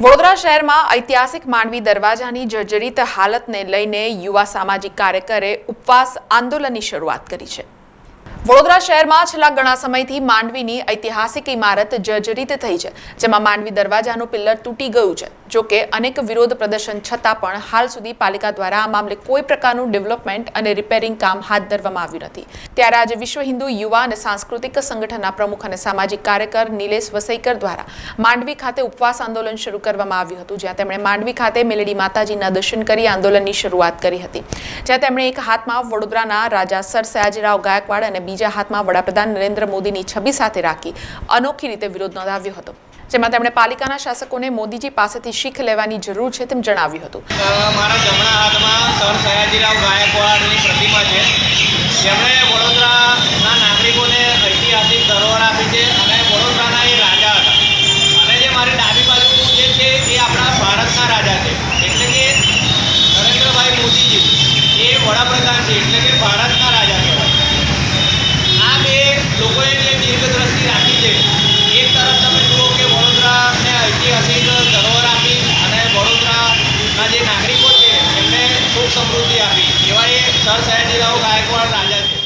વડોદરા શહેરમાં ઐતિહાસિક માંડવી દરવાજાની જર્જરિત હાલતને લઈને યુવા સામાજિક કાર્યકરે ઉપવાસ આંદોલનની શરૂઆત કરી છે. વડોદરા શહેરમાં છેલ્લા ઘણા સમયથી માંડવીની ઐતિહાસિક ઇમારત જર્જરિત થઈ છે, જેમાં માંડવી દરવાજાનું પિલ્લર તૂટી ગયું છે. જોકે અનેક વિરોધ પ્રદર્શન છતાં પણ હાલ સુધી પાલિકા દ્વારા આ મામલે કોઈ પ્રકારનું ડેવલપમેન્ટ અને રિપેરિંગ કામ હાથ ધરવામાં આવ્યું નથી. ત્યારે આજે વિશ્વ હિન્દુ યુવા અને સાંસ્કૃતિક સંગઠનના પ્રમુખ અને સામાજિક કાર્યકર નિલેશ વસૈકર દ્વારા માંડવી ખાતે ઉપવાસ આંદોલન શરૂ કરવામાં આવ્યું હતું, જ્યાં તેમણે માંડવી ખાતે મેલડી માતાજીના દર્શન કરી આંદોલનની શરૂઆત કરી હતી. જ્યાં તેમણે એક હાથમાં વડોદરાના રાજા સર સયાજીરાવ ગાયકવાડ અને બીજા હાથમાં વડાપ્રધાન નરેન્દ્ર મોદીની છબી સાથે રાખી અનોખી રીતે વિરોધ નોંધાવ્યો હતો. જેમાં તેમણે પાલિકાના શાસકોને મોદીજી પાસેથી શીખ લેવાની જરૂર છે તેમ જણાવ્યું હતું. મારા જમણા હાથમાં સર સયાજીરાવ ગાયકવાડની પ્રતિમા છે. જેમણે વડોદરાના નાગરિકોને ઐતિહાસિક ધરોહર આપી છે અને વડોદરાના એ રાજા હતા. અને જે મારી ડાબી બાજુ જે છે એ આપણા ભારતના રાજા છે. એટલે કે નરેન્દ્રભાઈ મોદીજી એ વડાપ્રધાન છે. એટલે કે ભારતના રાજા બે લોકોએ જે દીર્ઘદ્રષ્ટિ રાખી છે. એક તરફ તમે જુઓ કે વડોદરાને ઐતિહાસિક ધરોહર આપી અને વડોદરાના જે નાગરિકો છે એમને સુખ સમૃદ્ધિ આપી. એવા એ સર સયાજીરાવ ગાયકવાડ રાજા છે.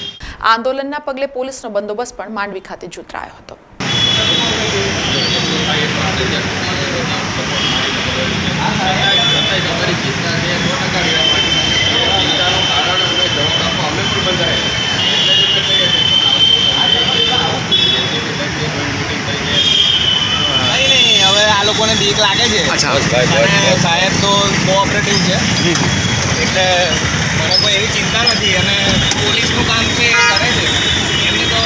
આંદોલનના પગલે પોલીસનો બંદોબસ્ત પણ માંડવી ખાતે જોતરાયો હતો. તમારી ચિંતા છે સો ટકા રહેવા માટે ચિંતાનું કારણ અમને જવાબ આપો અમે પણ બંધાય એટલે જ અમે કહીએ છીએ પણ આવું તો જે છે બધા જે joint meeting થઈ છે નહીં નહીં હવે આ લોકોને બીક લાગે છે. અને સાહેબ તો કોઓપરેટિવ છે. એટલે મને કોઈ એવી ચિંતા નથી અને પોલીસનું કામ છે એ કરે છે. એમની તો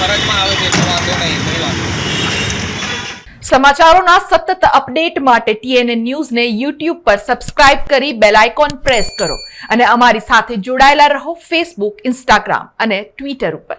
ફરજમાં આવે છે તો વાંધો નહીં કોઈ વાંધો સમાચારોના સતત અપડેટ માટે ટીએનએ ન્યૂઝને યુટ્યુબ પર સબસ્ક્રાઇબ કરી બેલ આઇકોન પ્રેસ કરો. અને અમારી સાથે જોડાયેલા રહો ફેસબુક ઇન્સ્ટાગ્રામ અને ટ્વિટર ઉપર.